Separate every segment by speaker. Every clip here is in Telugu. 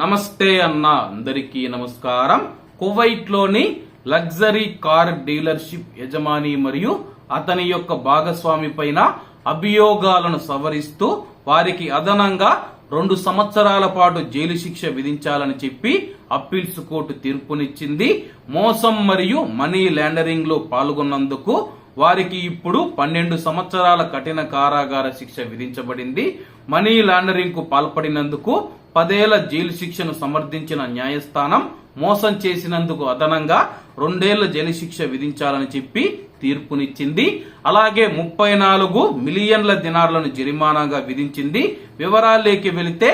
Speaker 1: నమస్తే అన్న అందరికీ నమస్కారం. కువైట్లోని లగ్జరీ కార్ డీలర్షిప్ యజమాని మరియు అతని యొక్క భాగస్వామి పైన అభియోగాలను సవరిస్తూ వారికి అదనంగా రెండు సంవత్సరాల పాటు జైలు శిక్ష విధించాలని చెప్పి అప్పీల్స్ కోర్టు తీర్పునిచ్చింది. మోసం మరియు మనీ లాండరింగ్లో పాల్గొన్నందుకు వారికి ఇప్పుడు పన్నెండు సంవత్సరాల కఠిన కారాగార శిక్ష విధించబడింది. మనీ లాండరింగ్కు పాల్పడినందుకు పదేళ్ళ జైలు శిక్షను సమర్థించిన న్యాయస్థానం మోసం చేసినందుకు అదనంగా రెండేళ్ళ జైలు శిక్ష విధించాలని చెప్పి తీర్పునిచ్చింది. అలాగే ముప్పై నాలుగు మిలియన్ల దినార్లను జరిమానాగా విధించింది. వివరాల్లోకి వెళితే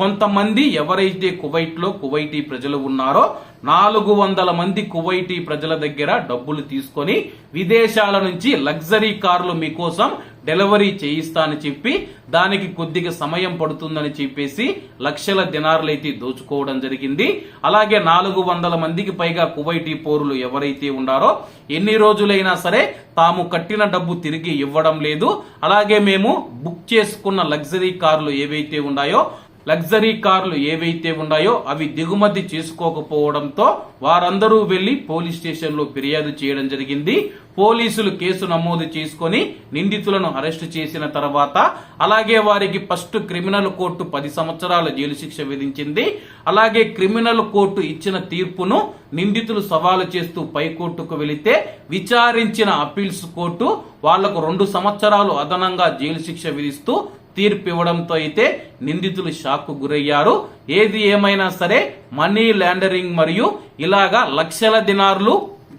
Speaker 1: కొంతమంది ఎవరైతే కువైట్లో కువైటీ ప్రజలు ఉన్నారో నాలుగు వందల మంది కువైటీ ప్రజల దగ్గర డబ్బులు తీసుకొని విదేశాల నుంచి లగ్జరీ కార్లు మీకోసం డెలివరీ చేయిస్తానని చెప్పి దానికి కొద్దిగా సమయం పడుతుందని చెప్పేసి లక్షల దినారులైతే దోచుకోవడం జరిగింది. అలాగే నాలుగు వందల మందికి పైగా కువైటీ పౌరులు ఎవరైతే ఉన్నారో ఎన్ని రోజులైనా సరే తాము కట్టిన డబ్బు తిరిగి ఇవ్వడం లేదు. అలాగే మేము బుక్ చేసుకున్న లగ్జరీ కార్లు ఏవైతే ఉన్నాయో లగ్జరీ కార్లు ఏవైతే ఉన్నాయో అవి దిగుమతి చేసుకోకపోవడంతో వారందరూ వెళ్ళి పోలీస్ స్టేషన్లో ఫిర్యాదు చేయడం జరిగింది. పోలీసులు కేసు నమోదు చేసుకొని నిందితులను అరెస్టు చేసిన తర్వాత అలాగే వారికి ఫస్ట్ క్రిమినల్ కోర్టు పది సంవత్సరాల జైలు శిక్ష విధించింది. అలాగే క్రిమినల్ కోర్టు ఇచ్చిన తీర్పును నిందితులు సవాలు చేస్తూ పైకోర్టుకు వెళితే విచారించిన అప్పీల్స్ కోర్టు వాళ్ళకు రెండు సంవత్సరాలు అదనంగా జైలు శిక్ష విధిస్తూ తీర్పు ఇవ్వడంతో అయితే నిందితులు షాక్ గురయ్యారు. ఏది ఏమైనా సరే మనీ లాండరింగ్ మరియు ఇలాగా లక్షల దినార్లు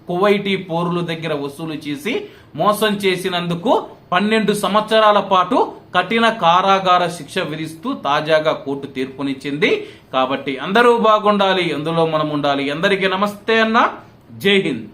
Speaker 1: కువైటీ పౌరుల దగ్గర వసూలు చేసి మోసం చేసినందుకు పన్నెండు సంవత్సరాల పాటు కఠిన కారాగార శిక్ష విధిస్తూ తాజాగా కోర్టు తీర్పునిచ్చింది. కాబట్టి అందరూ బాగుండాలి అందులో మనం ఉండాలి అందరికీ నమస్తే అన్న. జై హింద్.